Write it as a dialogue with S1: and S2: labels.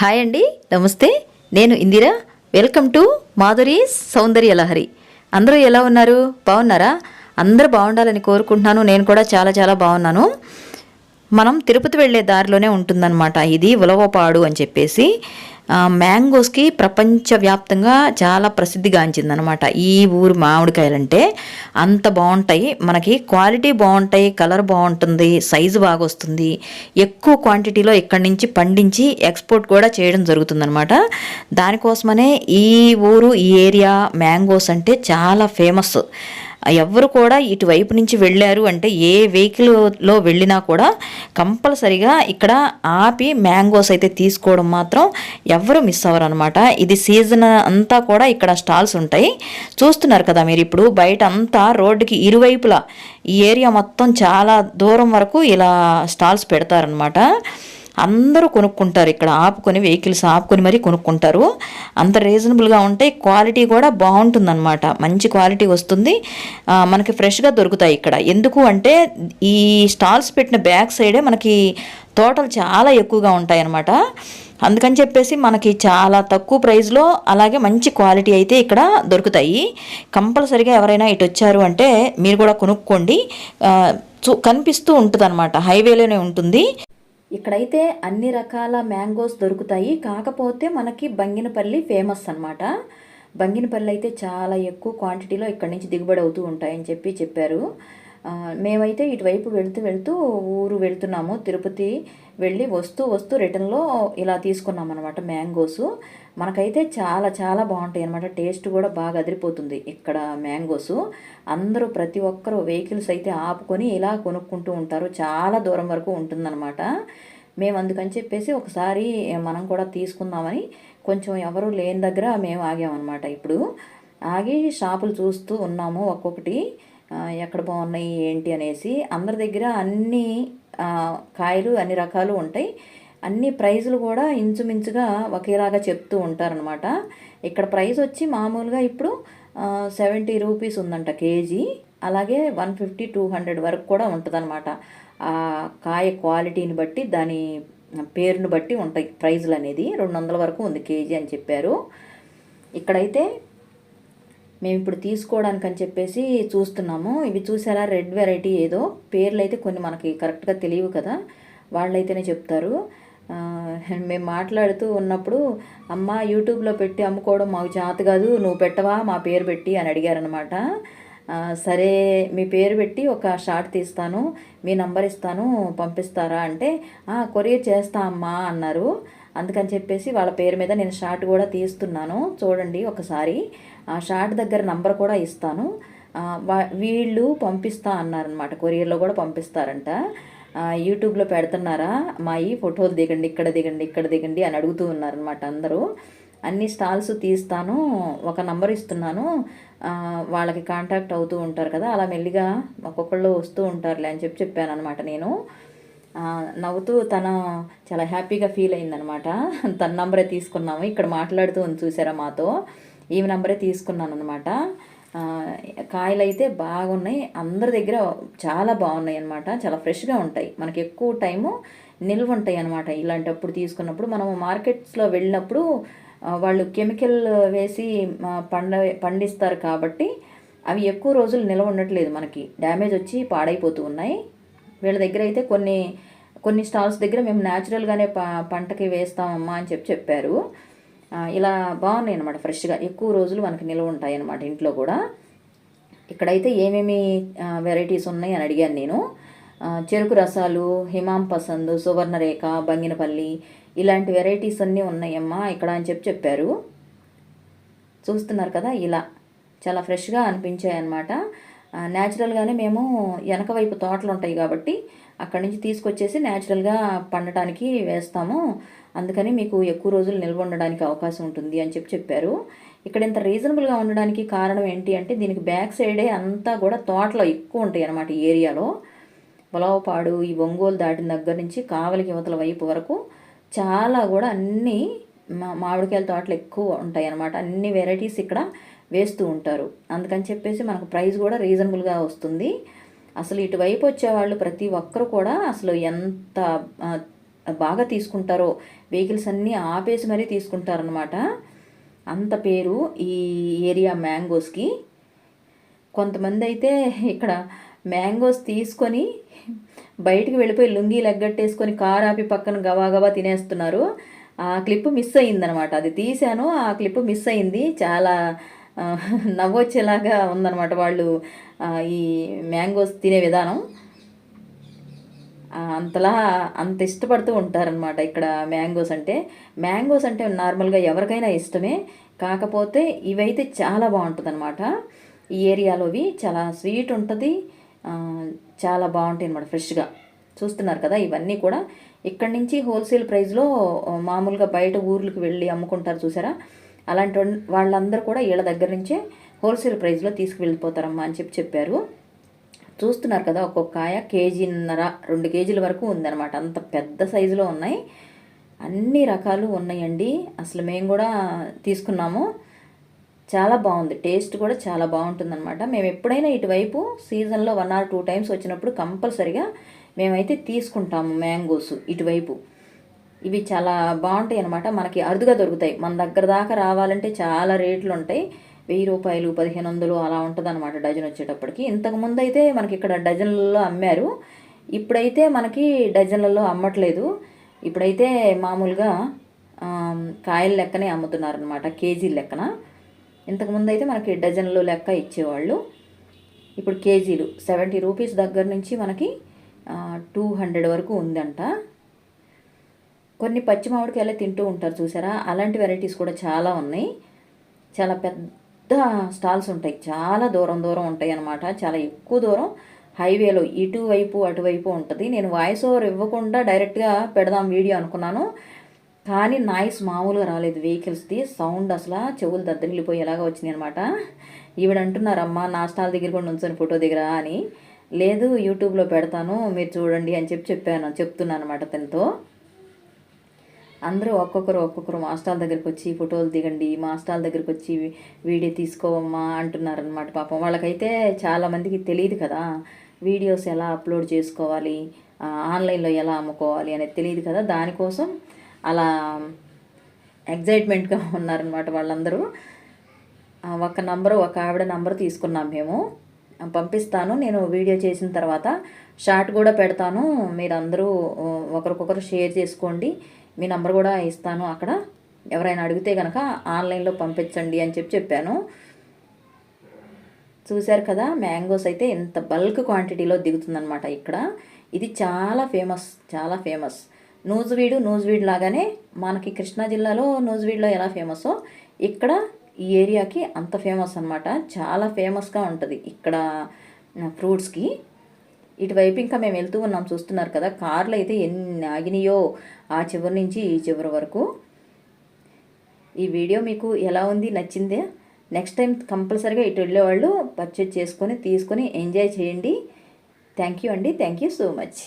S1: Hi అండి నమస్తే. నేను Indira. Welcome to Madhuri Soundarya Lahari. అందరూ ఎలా ఉన్నారు? బాగున్నారా? అందరూ బాగుండాలని కోరుకుంటున్నాను. నేను కూడా చాలా చాలా బాగున్నాను. మనం తిరుపతి వెళ్ళే దారిలోనే ఉంటుందన్నమాట. ఇది ఉలవపాడు అని చెప్పేసి. మ్యాంగోస్కి ప్రపంచవ్యాప్తంగా చాలా ప్రసిద్ధిగాంచిందనమాట ఈ ఊరు మామిడికాయలంటే అంత బాగుంటాయి మనకి క్వాలిటీ బాగుంటాయి కలర్ బాగుంటుంది సైజు బాగా వస్తుంది ఎక్కువ క్వాంటిటీలో ఇక్కడి నుంచి పండించి ఎక్స్పోర్ట్ కూడా చేయడం జరుగుతుందనమాట దానికోసమనే ఈ ఊరు ఈ ఏరియా మ్యాంగోస్ అంటే చాలా ఫేమస్ ఎవరు కూడా ఇటువైపు నుంచి వెళ్ళారు అంటే ఏ వెహికల్లో వెళ్ళినా కూడా కంపల్సరిగా ఇక్కడ ఆపి మ్యాంగోస్ అయితే తీసుకోవడం మాత్రం ఎవరు మిస్ అవ్వరు అనమాట ఇది సీజన్ అంతా కూడా ఇక్కడ స్టాల్స్ ఉంటాయి. చూస్తున్నారు కదా మీరు ఇప్పుడు బయట అంతా రోడ్డుకి ఇరువైపులా ఈ ఏరియా మొత్తం చాలా దూరం వరకు ఇలా స్టాల్స్ పెడతారనమాట అందరూ కొనుక్కుంటారు. ఇక్కడ ఆపుకొని వెహికల్స్ ఆపుకొని మరీ కొనుక్కుంటారు. అంత రీజనబుల్గా ఉంటాయి క్వాలిటీ కూడా బాగుంటుందన్నమాట. మంచి క్వాలిటీ వస్తుంది. మనకి ఫ్రెష్గా దొరుకుతాయి ఇక్కడ. ఎందుకు అంటే ఈ స్టాల్స్ పెట్టిన బ్యాక్ సైడే మనకి తోటలు చాలా ఎక్కువగా ఉంటాయి అన్నమాట అందుకని చెప్పేసి మనకి చాలా తక్కువ ప్రైస్లో అలాగే మంచి క్వాలిటీ అయితే ఇక్కడ దొరుకుతాయి. కంపల్సరిగా ఎవరైనా ఇటు వచ్చారు అంటే మీరు కూడా కొనుక్కోండి. చూ- కనిపిస్తూ ఉంటుంది అనమాట హైవేలోనే ఉంటుంది. ఇక్కడైతే అన్ని రకాల మ్యాంగోస్ దొరుకుతాయి. కాకపోతే మనకి బంగినపల్లి ఫేమస్ అన్నమాట. బంగినపల్లి అయితే చాలా ఎక్కువ క్వాంటిటీలో ఇక్కడి నుంచి దిగుబడి అవుతూ ఉంటాయని చెప్పి చెప్పారు. మేమైతే ఇటువైపు వెళ్తూ వెళుతూ ఊరు వెళ్తున్నాము. తిరుపతి వెళ్ళి వస్తూ వస్తూ రిటర్న్లో ఇలా తీసుకున్నాం అనమాట మ్యాంగోస్. మనకైతే చాలా చాలా బాగుంటాయి అనమాట టేస్ట్ కూడా బాగా అదిరిపోతుంది ఇక్కడ మ్యాంగోస్. అందరూ ప్రతి ఒక్కరు వెహికల్స్ అయితే ఆపుకొని ఇలా కొనుక్కుంటూ ఉంటారు. చాలా దూరం వరకు ఉంటుందన్నమాట. మేము అందుకని చెప్పేసి ఒకసారి మనం కూడా తీసుకుందామని కొంచెం ఎవరు లేని దగ్గర మేము ఆగామన్నమాట. ఇప్పుడు ఆగి షాపులు చూస్తూ ఉన్నాము ఒక్కొక్కటి. ఎక్కడ బాగున్నాయి ఏంటి అనేసి అందరి దగ్గర అన్ని కాయలు అన్ని రకాలు ఉంటాయి. అన్ని ప్రైజులు కూడా ఇంచుమించుగా ఒకేలాగా చెప్తూ ఉంటారనమాట ఇక్కడ ప్రైస్ వచ్చి మామూలుగా ఇప్పుడు సెవెంటీ రూపీస్ ఉందంట కేజీ. అలాగే వన్ ఫిఫ్టీ టూ హండ్రెడ్ వరకు కూడా ఉంటుందన్నమాట. ఆ కాయ క్వాలిటీని బట్టి దాని పేరును బట్టి ఉంటాయి ప్రైజులు అనేది. రెండు వందల వరకు ఉంది కేజీ అని చెప్పారు. ఇక్కడైతే మేము ఇప్పుడు తీసుకోవడానికి అని చెప్పేసి చూస్తున్నాము. ఇవి చూసారా? రెడ్ వెరైటీ ఏదో. పేర్లు అయితే కొన్ని మనకి కరెక్ట్గా తెలియవు కదా. వాళ్ళైతేనే చెప్తారు. మేము మాట్లాడుతూ ఉన్నప్పుడు అమ్మ యూట్యూబ్లో పెట్టి అమ్ముకోవడం మాకు చేత కాదు. నువ్వు పెట్టవా? మా పేరు పెట్టి అని అడిగారనమాట సరే మీ పేరు పెట్టి ఒక షార్ట్ తీస్తాను. మీ నంబర్ ఇస్తాను. పంపిస్తారా? అంటే కొరియర్ చేస్తా అమ్మా అన్నారు. అందుకని చెప్పేసి వాళ్ళ పేరు మీద నేను షార్ట్ కూడా తీస్తున్నాను. చూడండి ఒకసారి. ఆ షార్ట్ దగ్గర నంబర్ కూడా ఇస్తాను. వా- వీళ్ళు పంపిస్తా అన్నారనమాట కొరియర్లో కూడా పంపిస్తారంట. యూట్యూబ్లో పెడుతున్నారా? మా ఈ ఫోటోలు దిగండి ఇక్కడ దిగండి ఇక్కడ దిగండి అని అడుగుతూ ఉన్నారనమాట అందరూ. అన్ని స్టాల్స్ తీస్తాను. ఒక నంబర్ ఇస్తున్నాను. వాళ్ళకి కాంటాక్ట్ అవుతూ ఉంటారు కదా అలా మెల్లిగా ఒక్కొక్కళ్ళు వస్తూ ఉంటారులే అని చెప్పి చెప్పాను అనమాట నేను. నవ్వుతూ తను చాలా హ్యాపీగా ఫీల్ అయిందనమాట. తన నంబరే తీసుకున్నాము. ఇక్కడ మాట్లాడుతూ ఉంది చూసారా మాతో? ఈమె నంబరే తీసుకున్నాను అనమాట కాయలు అయితే బాగున్నాయి. అందరి దగ్గర చాలా బాగున్నాయి అనమాట చాలా ఫ్రెష్గా ఉంటాయి. మనకి ఎక్కువ టైము నిల్వ ఉంటాయి అనమాట ఇలాంటప్పుడు తీసుకున్నప్పుడు మనము మార్కెట్స్లో వెళ్ళినప్పుడు వాళ్ళు కెమికల్ వేసి పండ పండిస్తారు కాబట్టి అవి ఎక్కువ రోజులు నిల్వ ఉండట్లేదు మనకి. డ్యామేజ్ వచ్చి పాడైపోతూ ఉన్నాయి. వీళ్ళ దగ్గర అయితే కొన్ని కొన్ని స్టాల్స్ దగ్గర మేము న్యాచురల్గానే ప పంటకి వేస్తామమ్మా అని చెప్పి చెప్పారు. ఇలా బాగున్నాయి అనమాట ఫ్రెష్గా. ఎక్కువ రోజులు మనకి నిల్వ ఉంటాయి అనమాట ఇంట్లో కూడా. ఇక్కడైతే ఏమేమి వెరైటీస్ ఉన్నాయి అని అడిగాను నేను. చెరుకు రసాలు హిమాం పసందు సువర్ణరేఖ బంగినపల్లి ఇలాంటి వెరైటీస్ అన్నీ ఉన్నాయమ్మా ఇక్కడ అని చెప్పి చెప్పారు. చూస్తున్నారు కదా ఇలా. చాలా ఫ్రెష్గా అనిపించాయి అనమాట న్యాచురల్గానే మేము వెనక వైపు తోటలు ఉంటాయి కాబట్టి అక్కడి నుంచి తీసుకొచ్చేసి న్యాచురల్గా పండటానికి వేస్తాము. అందుకని మీకు ఎక్కువ రోజులు నిల్వ ఉండడానికి అవకాశం ఉంటుంది అని చెప్పి చెప్పారు. ఇక్కడ ఇంత రీజనబుల్గా ఉండడానికి కారణం ఏంటి అంటే దీనికి బ్యాక్ సైడే అంతా కూడా తోటలు ఎక్కువ ఉంటాయి అన్నమాట ఈ ఏరియాలో. పొలవపాడు ఈ ఒంగోలు దాటిన దగ్గర నుంచి కావలికి యువతల వైపు వరకు చాలా కూడా అన్నీ మా మామిడికాయల తోటలు ఎక్కువ ఉంటాయి అన్నమాట. అన్ని వెరైటీస్ ఇక్కడ వేస్తూ ఉంటారు. అందుకని చెప్పేసి మనకు ప్రైస్ కూడా రీజనబుల్గా వస్తుంది. అసలు ఇటువైపు వచ్చేవాళ్ళు ప్రతి ఒక్కరు కూడా అసలు ఎంత బాగా తీసుకుంటారో వెహికల్స్ అన్నీ ఆపేసి మరీ తీసుకుంటారనమాట అంత పేరు ఈ ఏరియా మ్యాంగోస్కి. కొంతమంది అయితే ఇక్కడ మ్యాంగోస్ తీసుకొని బయటికి వెళ్ళిపోయి లుంగీ లెగ్గట్టేసుకొని కారు ఆపి పక్కన గవాగవా తినేస్తున్నారు. ఆ క్లిప్ మిస్ అయ్యిందనమాట అది తీశాను ఆ క్లిప్ మిస్ అయింది చాలా నవ్వొచ్చేలాగా ఉందన్నమాట వాళ్ళు ఈ మ్యాంగోస్ తినే విధానం. అంతలా అంత ఇష్టపడుతూ ఉంటారనమాట ఇక్కడ మ్యాంగోస్ అంటే. మ్యాంగోస్ అంటే నార్మల్గా ఎవరికైనా ఇష్టమే కాకపోతే ఇవైతే చాలా బాగుంటుంది అనమాట ఈ ఏరియాలోవి చాలా స్వీట్ ఉంటుంది చాలా బాగుంటాయి అనమాట ఫ్రెష్గా. చూస్తున్నారు కదా ఇవన్నీ కూడా. ఇక్కడి నుంచి హోల్సేల్ ప్రైస్లో మామూలుగా బయట ఊర్లకు వెళ్ళి అమ్ముకుంటారు చూసారా? అలాంటి వాళ్ళందరూ కూడా వీళ్ళ దగ్గర నుంచే హోల్సేల్ ప్రైస్లో తీసుకువెళ్ళిపోతారమ్మా అని చెప్పి చెప్పారు. చూస్తున్నారు కదా ఒక్కొక్క కాయ కేజీన్నర రెండు కేజీల వరకు ఉందన్నమాట. అంత పెద్ద సైజులో ఉన్నాయి. అన్ని రకాలు ఉన్నాయండి. అసలు మేము కూడా తీసుకున్నాము. చాలా బాగుంది. టేస్ట్ కూడా చాలా బాగుంటుందన్నమాట. మేము ఎప్పుడైనా ఇటువైపు సీజన్లో వన్ ఆర్ టూ టైమ్స్ వచ్చినప్పుడు కంపల్సరిగా మేమైతే తీసుకుంటాము మ్యాంగోస్ ఇటువైపు. ఇవి చాలా బాగుంటాయి అనమాట మనకి అరుదుగా దొరుకుతాయి. మన దగ్గర దాకా రావాలంటే చాలా రేట్లు ఉంటాయి. వెయ్యి రూపాయలు పదిహేను వందలు అలా ఉంటుంది అనమాట డజన్ వచ్చేటప్పటికి. ఇంతకుముందు అయితే మనకి ఇక్కడ డజన్లలో అమ్మారు. ఇప్పుడైతే మనకి డజన్లలో అమ్మట్లేదు. ఇప్పుడైతే మామూలుగా కాయల లెక్కనే అమ్ముతున్నారు అనమాట కేజీ లెక్కన. ఇంతకుముందు అయితే మనకి డజన్లో లెక్క ఇచ్చేవాళ్ళు. ఇప్పుడు కేజీలు సెవెంటీ రూపీస్ దగ్గర నుంచి మనకి టూ హండ్రెడ్ వరకు ఉందంట. కొన్ని పచ్చి మామిడికాయలు తింటూ ఉంటారు చూసారా? అలాంటి వెరైటీస్ కూడా చాలా ఉన్నాయి. చాలా పెద్ద స్టాల్స్ ఉంటాయి. చాలా దూరం దూరం ఉంటాయి అన్నమాట. చాలా ఎక్కువ దూరం హైవేలో ఇటువైపు అటువైపు ఉంటుంది. నేను వాయిస్ ఓవర్ ఇవ్వకుండా డైరెక్ట్గా పెడదాం వీడియో అనుకున్నాను. కానీ నాయిస్ మామూలుగా రాలేదు. వెహికల్స్ది సౌండ్ అసలు చెవులు దద్దరిల్లిపోయేలాగా వచ్చినాయి అనమాట ఈవిడ అంటున్నారమ్మా నా స్టాల్ దగ్గర కూడా నుంచొని ఫోటో దగ్గర అని. లేదు యూట్యూబ్లో పెడతాను. మీరు చూడండి అని చెప్పి చెప్పాను. చెప్తున్నాను అనమాట తనతో. అందరూ ఒక్కొక్కరు ఒక్కొక్కరు మా దగ్గరికి వచ్చి ఫోటోలు దిగండి మా దగ్గరికి వచ్చి వీడియో తీసుకోవమ్మా అంటున్నారనమాట పాపం. వాళ్ళకైతే చాలా మందికి తెలియదు కదా వీడియోస్ ఎలా అప్లోడ్ చేసుకోవాలి ఆన్లైన్లో ఎలా అమ్ముకోవాలి అనేది తెలియదు కదా. దానికోసం అలా ఎగ్జైట్మెంట్గా ఉన్నారనమాట వాళ్ళందరూ. ఒక నంబరు ఒక ఆవిడ నంబర్ తీసుకున్నాం మేము. పంపిస్తాను నేను వీడియో చేసిన తర్వాత షార్ట్ కూడా పెడతాను. మీరందరూ అందరూ ఒకరికొకరు షేర్ చేసుకోండి. మీ నంబర్ కూడా ఇస్తాను అక్కడ. ఎవరైనా అడిగితే కనుక ఆన్లైన్లో పంపించండి అని చెప్పి చెప్పాను. చూశారు కదా మ్యాంగోస్ అయితే ఇంత బల్క్ క్వాంటిటీలో దిగుతుందనమాట ఇక్కడ. ఇది చాలా ఫేమస్ చాలా ఫేమస్. నూజువీడు నూజువీడ్ లాగానే మనకి కృష్ణా జిల్లాలో నూజువీడ్లో ఎలా ఫేమసో ఇక్కడ ఈ ఏరియాకి అంత ఫేమస్ అన్నమాట. చాలా ఫేమస్గా ఉంటుంది ఇక్కడ ఫ్రూట్స్కి. ఇటువైపు ఇంకా మేము వెళ్తూ ఉన్నాం చూస్తున్నారు కదా. కార్లు అయితే ఎన్ని ఆగినాయో ఆ చివరి నుంచి ఈ చివరి వరకు. ఈ వీడియో మీకు ఎలా ఉంది నచ్చిందే? నెక్స్ట్ టైం కంపల్సరీగా ఇటు వెళ్ళేవాళ్ళు పర్చేజ్ చేసుకొని తీసుకొని ఎంజాయ్ చేయండి. థ్యాంక్ యూ అండి. Thank you so much